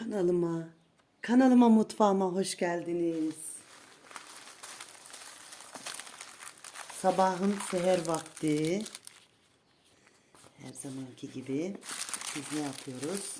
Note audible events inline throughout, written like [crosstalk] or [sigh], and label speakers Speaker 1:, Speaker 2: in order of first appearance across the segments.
Speaker 1: Kanalıma, kanalıma mutfağıma hoş geldiniz. Sabahın seher vakti. Her zamanki gibi biz ne yapıyoruz?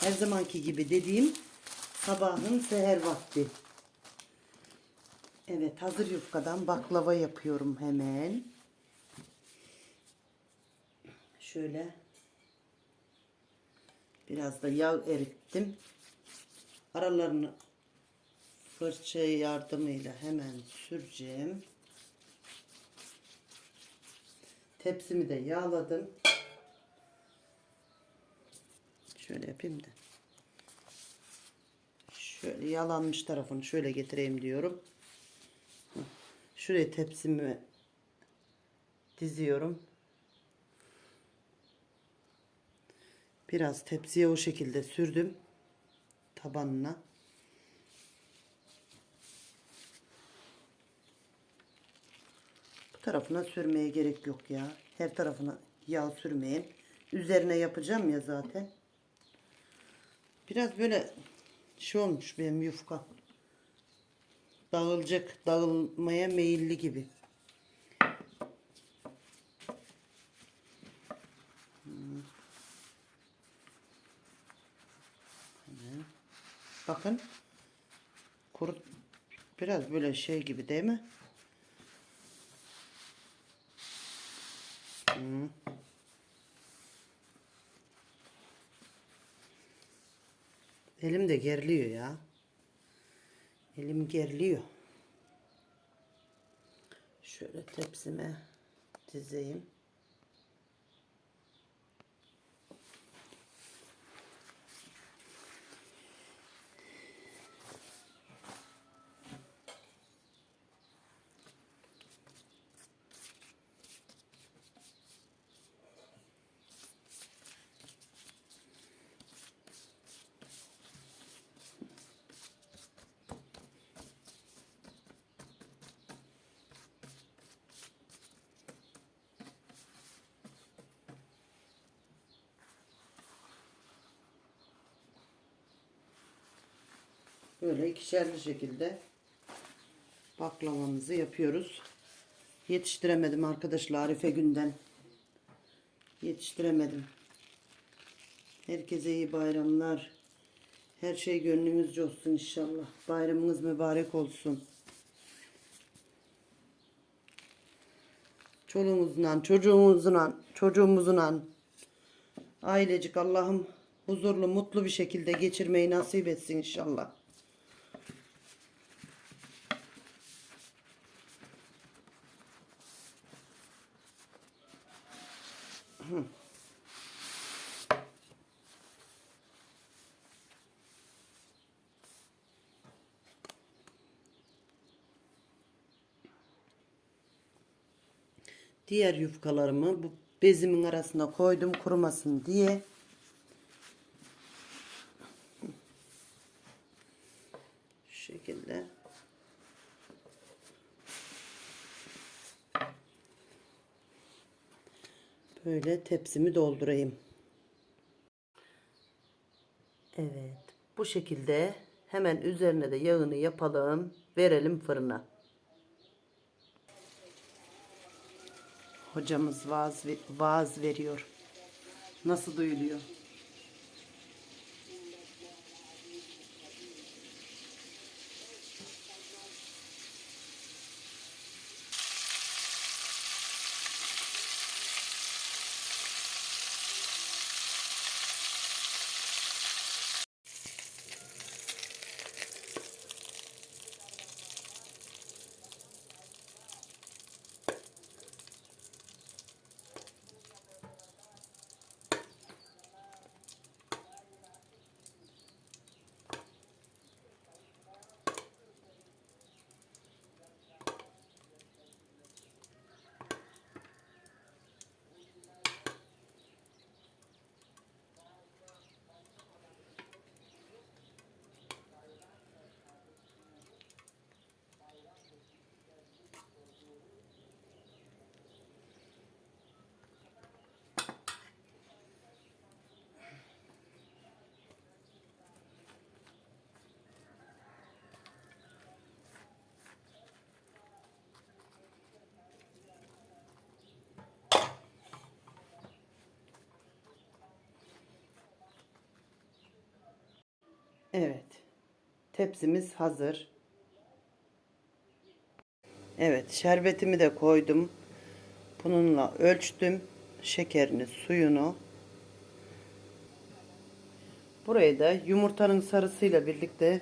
Speaker 1: Her zamanki gibi dediğim sabahın seher vakti. Evet hazır yufkadan baklava yapıyorum hemen. Şöyle Biraz da yağ erittim. Aralarını fırça yardımıyla hemen süreceğim. Tepsimi de yağladım. Şöyle yapayım da. Şöyle yalanmış tarafını şöyle getireyim diyorum. Şuraya tepsimi diziyorum. Biraz tepsiye o şekilde sürdüm. Tabanına. Bu tarafına sürmeye gerek yok ya. Her tarafına yağ sürmeyin. Üzerine yapacağım ya zaten. Biraz böyle şey olmuş benim yufka. Dağılacak, dağılmaya meyilli gibi. Bakın. Kuru biraz böyle şey gibi değil mi? Hı. Elim de geriliyor ya. Elim geriliyor. Şöyle tepsime dizeyim. Böyle ikişerli şekilde baklavamızı yapıyoruz. Yetiştiremedim arkadaşlar Arife günden. Yetiştiremedim. Herkese iyi bayramlar. Her şey gönlünüzce olsun inşallah. Bayramınız mübarek olsun. Çoluğumuzla, çocuğumuzla, çocuğumuzla ailecik Allah'ım huzurlu, mutlu bir şekilde geçirmeyi nasip etsin inşallah. Diğer yufkalarımı bu bezimin arasına koydum kurumasın diye. Şu şekilde. Böyle tepsimi doldurayım. Evet. Bu şekilde hemen üzerine de yağını yapalım. Verelim fırına. Hocamız vaaz, vaaz veriyor. Nasıl duyuluyor? Evet. Tepsimiz hazır. Evet, şerbetimi de koydum. Bununla ölçtüm şekerini, suyunu. Buraya da yumurtanın sarısıyla birlikte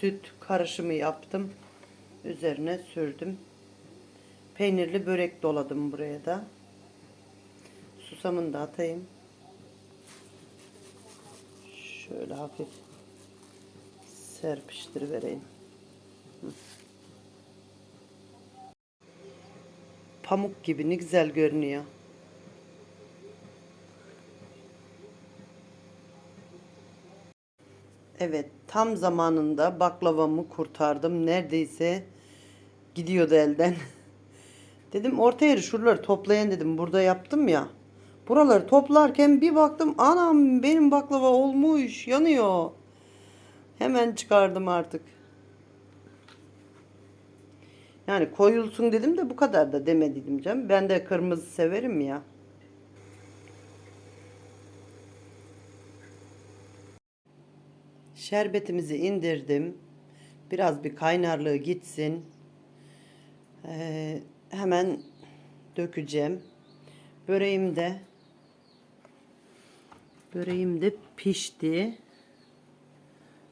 Speaker 1: süt karışımı yaptım. Üzerine sürdüm. Peynirli börek doladım buraya da. Susamını da atayım. Şöyle hafif serpiştir vereyim. Pamuk gibi ne güzel görünüyor. Evet, tam zamanında baklavamı kurtardım. Neredeyse gidiyordu elden. [laughs] dedim orta yeri şuraları toplayan dedim. Burada yaptım ya. Buraları toplarken bir baktım anam benim baklava olmuş yanıyor. Hemen çıkardım artık. Yani koyulsun dedim de bu kadar da demedim canım. Ben de kırmızı severim ya. Şerbetimizi indirdim. Biraz bir kaynarlığı gitsin. Ee, hemen dökeceğim. Böreğim de böreğim de pişti.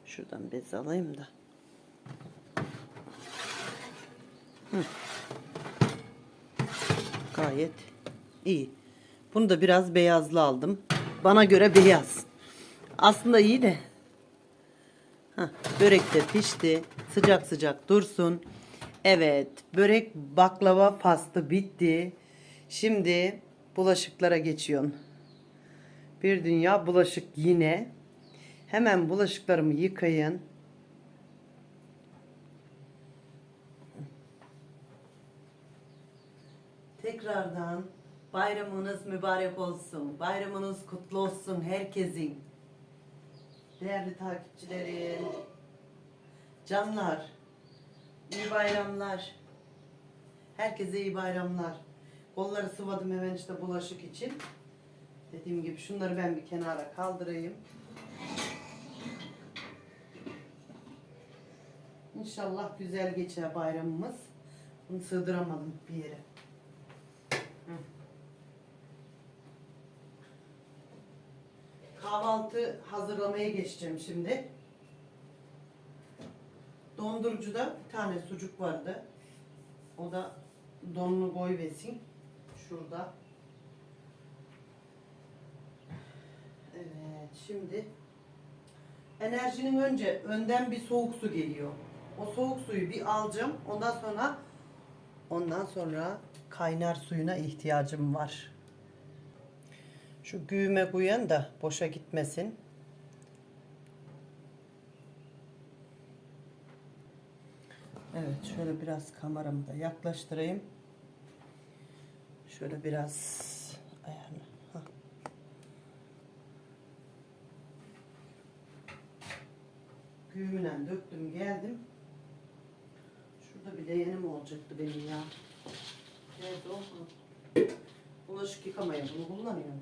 Speaker 1: Şuradan bez alayım da. Hı. Gayet iyi. Bunu da biraz beyazlı aldım. Bana göre beyaz. Aslında iyi de. Heh, börek de pişti. Sıcak sıcak dursun. Evet, börek baklava pastı bitti. Şimdi bulaşıklara geçiyorum. Bir dünya bulaşık yine. Hemen bulaşıklarımı yıkayın. Tekrardan bayramınız mübarek olsun. Bayramınız kutlu olsun herkesin. Değerli takipçilerim, canlar, iyi bayramlar. Herkese iyi bayramlar. Kolları sıvadım hemen işte bulaşık için. Dediğim gibi şunları ben bir kenara kaldırayım. İnşallah güzel geçer bayramımız. Bunu sığdıramadım bir yere. Kahvaltı hazırlamaya geçeceğim şimdi. Dondurucuda bir tane sucuk vardı. O da donlu koy besin. Şurada. Evet şimdi enerjinin önce önden bir soğuk su geliyor. O soğuk suyu bir alacağım. Ondan sonra ondan sonra kaynar suyuna ihtiyacım var. Şu güğüme koyan da boşa gitmesin. Evet şöyle biraz kameramı da yaklaştırayım. Şöyle biraz ayarla. Hah. Güğümle döktüm geldim. Şurada bir leğenim olacaktı benim ya. Nerede o? Bulaşık yıkamaya bunu kullanıyorum.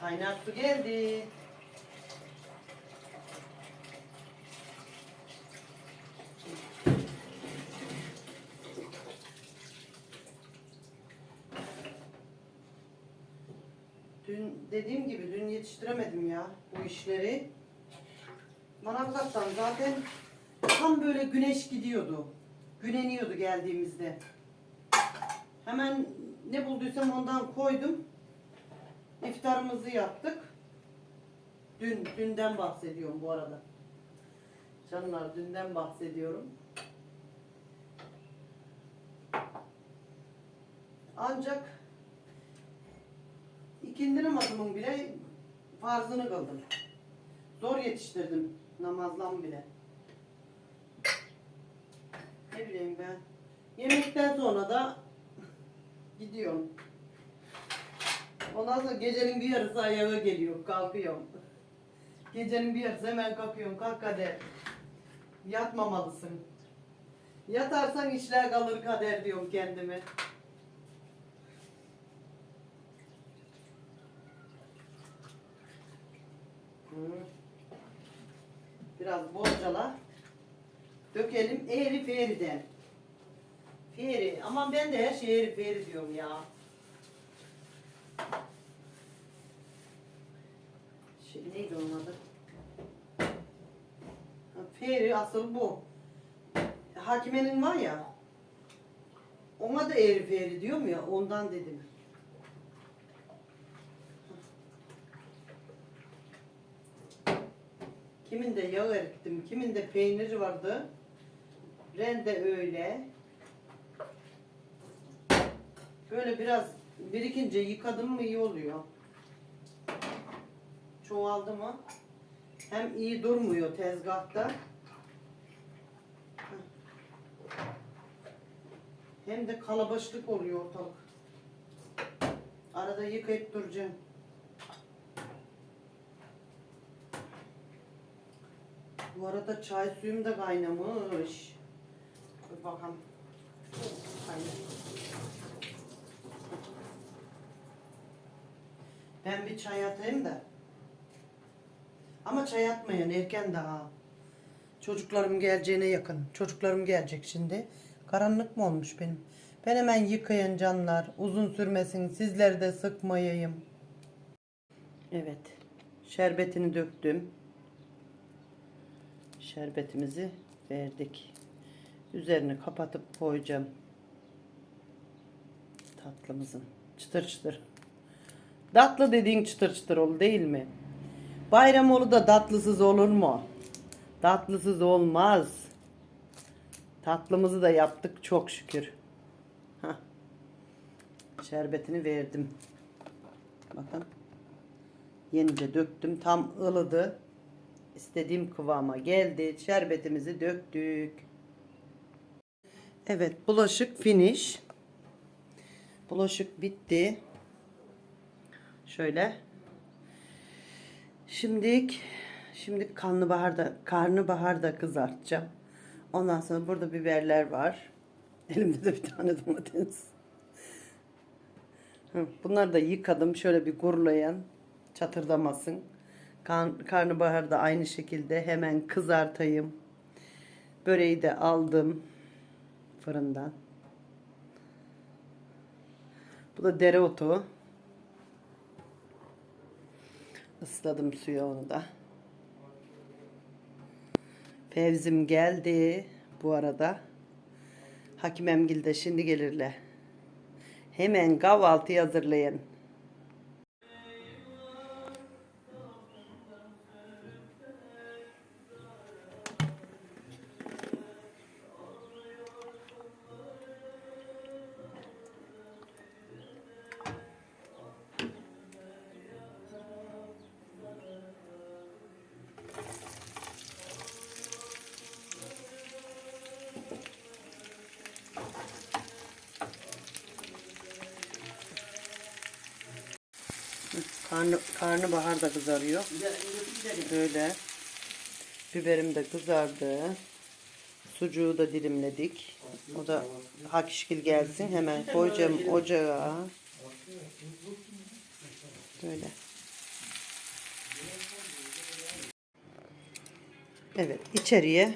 Speaker 1: Kaynar su geldi. Dün dediğim gibi dün yetiştiremedim ya bu işleri. Manavgat'tan zaten tam böyle güneş gidiyordu. Güneniyordu geldiğimizde. Hemen ne bulduysam ondan koydum. İftarımızı yaptık. Dün, dünden bahsediyorum bu arada. Canlar dünden bahsediyorum. Ancak ikindi namazımın bile farzını kıldım. Zor yetiştirdim namazlan bile. Ne bileyim ben. Yemekten sonra da [laughs] gidiyorum. Ondan sonra gecenin bir yarısı ayağa geliyor, kalkıyorum. Gecenin bir yarısı hemen kalkıyorum, kalk hadi. Yatmamalısın. Yatarsan işler kalır kader diyorum kendime. Biraz bolcala. Dökelim eğri feğriden. Feğri. Aman ben de her şeye eğri feğri diyorum ya. Şey neydi onun adı? Ha, Feğri asıl bu. Hakimenin var ya. Ona da eğri feğri diyorum ya ondan dedim. Kimin de yağ erittim, kimin de peyniri vardı. Rende öyle. Böyle biraz birikince yıkadım mı iyi oluyor. Çoğaldı mı hem iyi durmuyor tezgahta. Hem de kalabaşlık oluyor ortalık. Arada yıkayıp duracağım. Bu arada çay suyum da kaynamış. Dur bakalım. Ben bir çay atayım da. Ama çay atmayan erken daha. Çocuklarım geleceğine yakın. Çocuklarım gelecek şimdi. Karanlık mı olmuş benim? Ben hemen yıkayın canlar. Uzun sürmesin. Sizleri de sıkmayayım. Evet. Şerbetini döktüm. Şerbetimizi verdik. Üzerini kapatıp koyacağım. Tatlımızın. Çıtır çıtır. Tatlı dediğin çıtır çıtır olur değil mi? Bayramoğlu da tatlısız olur mu? Tatlısız olmaz. Tatlımızı da yaptık çok şükür. Hah. Şerbetini verdim. Bakın. Yenice döktüm. Tam ılıdı. İstediğim kıvama geldi. Şerbetimizi döktük. Evet bulaşık finish. Bulaşık bitti. Şöyle. Şimdilik şimdi karnabaharda karnabaharda kızartacağım. Ondan sonra burada biberler var. Elimde de bir tane domates. Hı, Bunları da yıkadım. Şöyle bir gurulayan çatırdamasın. Kan, karnabahar da aynı şekilde hemen kızartayım. Böreği de aldım fırından. Bu da dereotu. Isladım suya onu da. Fevzim geldi bu arada. Hakimemgil de şimdi gelirler. Hemen kahvaltı hazırlayın. Karnı, karnabahar da kızarıyor. Böyle. Biberim de kızardı. Sucuğu da dilimledik. O da hakişkil gelsin. Hemen koyacağım ocağa. Böyle. Evet içeriye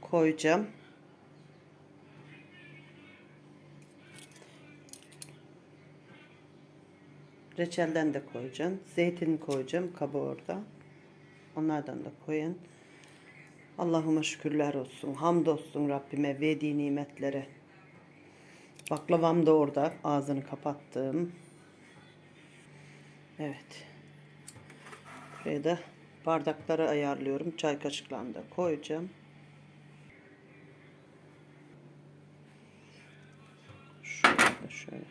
Speaker 1: koyacağım. Reçelden de koyacağım. Zeytin koyacağım. Kabı orada. Onlardan da koyun. Allah'ıma şükürler olsun. Hamdolsun Rabbime verdiği nimetlere. Baklavam da orada. Ağzını kapattım. Evet. Buraya da bardakları ayarlıyorum. Çay kaşıklarını da koyacağım. Şöyle şöyle.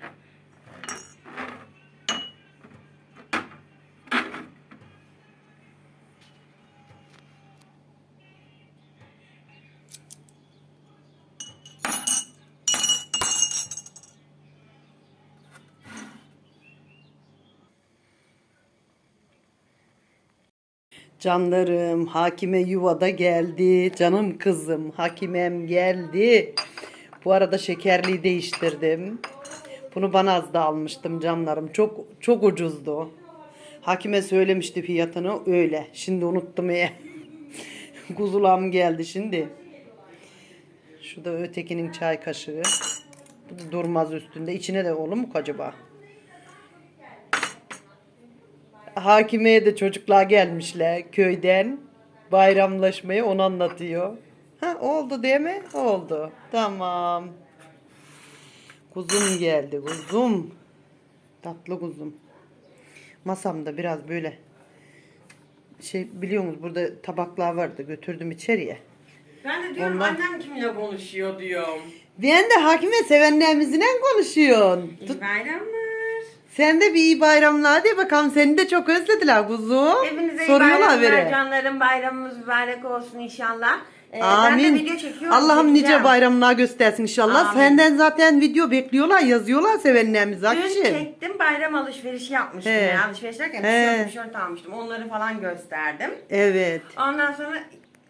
Speaker 1: Canlarım, Hakime yuvada geldi. Canım kızım, Hakimem geldi. Bu arada şekerliği değiştirdim. Bunu bana az da almıştım canlarım. Çok çok ucuzdu. Hakime söylemişti fiyatını öyle. Şimdi unuttum ya. [laughs] Kuzulam geldi şimdi. Şu da ötekinin çay kaşığı. Bu da durmaz üstünde. İçine de olur mu acaba? Hakimeye de çocuklar gelmişler köyden. Bayramlaşmayı onu anlatıyor. Ha oldu değil mi? Oldu. Tamam. Kuzum geldi kuzum. Tatlı kuzum. Masamda biraz böyle şey biliyor musunuz burada tabaklar vardı götürdüm içeriye.
Speaker 2: Ben de diyorum
Speaker 1: Ondan-
Speaker 2: annem kimle konuşuyor diyorum.
Speaker 1: Ben de hakime sevenlerimizle konuşuyorsun. Tut-
Speaker 2: bayramlar.
Speaker 1: Sen de bir iyi bayramlar diye bakalım seni de çok özlediler kuzum.
Speaker 2: Hepinize iyi
Speaker 1: Soruyorlar
Speaker 2: bayramlar canlarım. Bayramımız mübarek olsun inşallah. Ee, Ben de
Speaker 1: Amin.
Speaker 2: video çekiyorum.
Speaker 1: Allah'ım nice
Speaker 2: çekeceğim.
Speaker 1: bayramlar göstersin inşallah.
Speaker 2: Amin.
Speaker 1: Senden zaten video bekliyorlar, yazıyorlar sevenlerimiz
Speaker 2: Dün
Speaker 1: Akişim.
Speaker 2: çektim bayram alışverişi yapmıştım.
Speaker 1: He.
Speaker 2: Yani alışveriş derken
Speaker 1: He.
Speaker 2: tişört, tişört almıştım. Onları falan gösterdim.
Speaker 1: Evet.
Speaker 2: Ondan sonra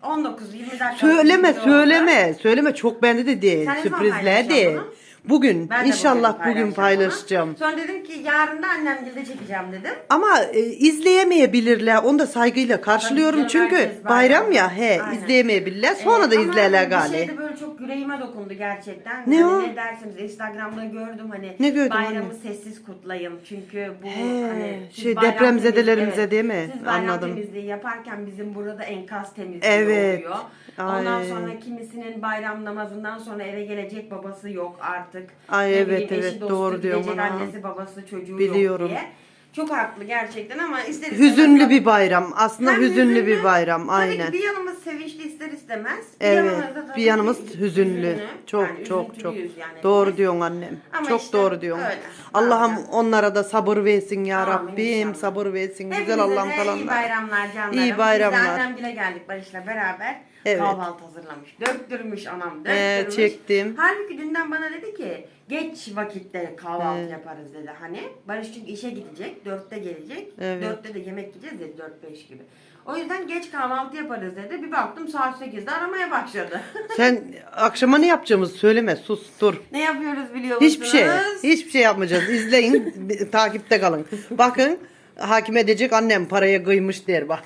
Speaker 2: 19-20 dakika.
Speaker 1: Söyleme, söyleme. Söyleme çok bende de değil.
Speaker 2: Sen ne zaman
Speaker 1: Sürprizler
Speaker 2: paylaşacaksın
Speaker 1: değil.
Speaker 2: bunu?
Speaker 1: Bugün
Speaker 2: Ben de
Speaker 1: inşallah bugün
Speaker 2: paylaşacağım. Sonra dedim ki yarın da annemgilde çekeceğim dedim.
Speaker 1: Ama e, izleyemeyebilirler. Onu da saygıyla karşılıyorum.
Speaker 2: Tabii canım,
Speaker 1: Çünkü
Speaker 2: herkes
Speaker 1: bayram
Speaker 2: bayram.
Speaker 1: ya he
Speaker 2: Aynen.
Speaker 1: izleyemeyebilirler. Sonra
Speaker 2: Evet,
Speaker 1: da
Speaker 2: ama
Speaker 1: izlerler
Speaker 2: Bir şey de böyle çok yüreğime dokundu gerçekten.
Speaker 1: Ne
Speaker 2: hani
Speaker 1: o?
Speaker 2: Ne dersiniz Instagram'da gördüm hani
Speaker 1: Ne gördün
Speaker 2: bayramı
Speaker 1: anne?
Speaker 2: sessiz kutlayın. Çünkü bu
Speaker 1: He,
Speaker 2: hani siz
Speaker 1: şey,
Speaker 2: bayram
Speaker 1: depremzedelerimize
Speaker 2: temizliği-
Speaker 1: değil mi?
Speaker 2: Siz bayram
Speaker 1: Anladım.
Speaker 2: temizliği yaparken bizim burada enkaz temizliği
Speaker 1: Evet.
Speaker 2: oluyor. Ondan
Speaker 1: Ay.
Speaker 2: sonra kimisinin bayram namazından sonra eve gelecek babası yok artık.
Speaker 1: Ay,
Speaker 2: Ne
Speaker 1: evet,
Speaker 2: bileyim, eşi,
Speaker 1: evet,
Speaker 2: dostu
Speaker 1: doğru diyorsun
Speaker 2: gidecek,
Speaker 1: ana.
Speaker 2: annesi babası çocuğu
Speaker 1: Biliyorum.
Speaker 2: yok diye. Çok haklı gerçekten ama ister istemez
Speaker 1: Hüzünlü bir bayram. Aslında
Speaker 2: hem
Speaker 1: hüzünlü bir bayram.
Speaker 2: Tabii
Speaker 1: Aynen.
Speaker 2: ki bir yanımız sevinçli ister istemez. Bir
Speaker 1: Evet.
Speaker 2: yanımız da tabii
Speaker 1: Bir yanımız
Speaker 2: ki
Speaker 1: hüzünlü. Çok
Speaker 2: Yani
Speaker 1: çok çok.
Speaker 2: yani
Speaker 1: Doğru diyorsun annem.
Speaker 2: Ama
Speaker 1: çok
Speaker 2: işte
Speaker 1: doğru diyorsun. Allah'ım onlara da sabır versin ya
Speaker 2: Amin
Speaker 1: Rabbim.
Speaker 2: inşallah.
Speaker 1: Sabır versin. Güzel
Speaker 2: Hepinize
Speaker 1: Allah'ım
Speaker 2: de
Speaker 1: falan.
Speaker 2: iyi bayramlar canlarım.
Speaker 1: İyi bayramlar.
Speaker 2: Biz de annemgile geldik Barış'la beraber.
Speaker 1: Evet.
Speaker 2: Kahvaltı hazırlamış. Döktürmüş anam
Speaker 1: Ee,
Speaker 2: döktürmüş.
Speaker 1: çektim.
Speaker 2: Halbuki dünden bana dedi ki geç vakitte kahvaltı
Speaker 1: Evet.
Speaker 2: yaparız dedi hani. Barış çünkü işe gidecek. Dörtte gelecek.
Speaker 1: Evet.
Speaker 2: Dörtte de yemek yiyeceğiz dedi. Dört beş gibi. O yüzden geç kahvaltı yaparız dedi. Bir baktım saat 8'de aramaya başladı. [laughs]
Speaker 1: Sen akşama ne yapacağımızı söyleme. Sus dur.
Speaker 2: ne yapıyoruz biliyor musunuz?
Speaker 1: Hiçbir şey. Hiçbir şey yapmayacağız. İzleyin. [laughs] takipte kalın. Bakın hakim edecek annem paraya kıymış der bak.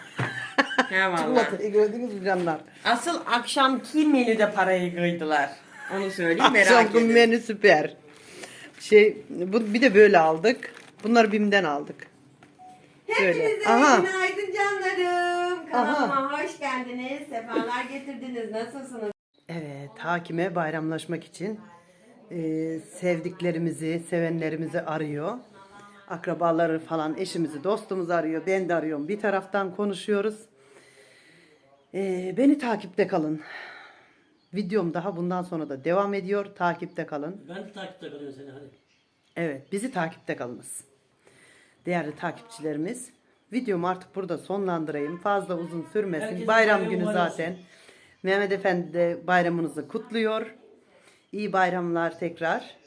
Speaker 2: He vallahi.
Speaker 1: Çikolatayı gördünüz mü canlar?
Speaker 2: Asıl akşamki menüde parayı kıydılar. Onu söyleyeyim merak
Speaker 1: Akşam
Speaker 2: edin.
Speaker 1: menü süper. Şey bu bir de böyle aldık. Bunları BİM'den aldık. Böyle.
Speaker 2: Hepinize
Speaker 1: Aha.
Speaker 2: günaydın canlarım. Kanalıma
Speaker 1: Aha.
Speaker 2: hoş geldiniz. Sefalar getirdiniz. Nasılsınız?
Speaker 1: Evet, hakime bayramlaşmak için e, sevdiklerimizi, sevenlerimizi arıyor. Akrabaları falan, eşimizi, dostumuzu arıyor. Ben de arıyorum. Bir taraftan konuşuyoruz. E, beni takipte kalın. Videom daha bundan sonra da devam ediyor. Takipte kalın.
Speaker 3: Ben de takipte kalıyorum seni hadi.
Speaker 1: Evet, bizi takipte kalınız. Değerli takipçilerimiz, videomu artık burada sonlandırayım. Fazla uzun sürmesin.
Speaker 3: Herkesin
Speaker 1: Bayram
Speaker 3: bayramı
Speaker 1: günü
Speaker 3: mübarek
Speaker 1: zaten. Mehmet Efendi de bayramınızı kutluyor. İyi bayramlar tekrar.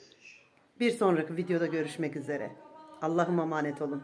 Speaker 1: Bir sonraki videoda görüşmek üzere. Allah'ıma emanet olun.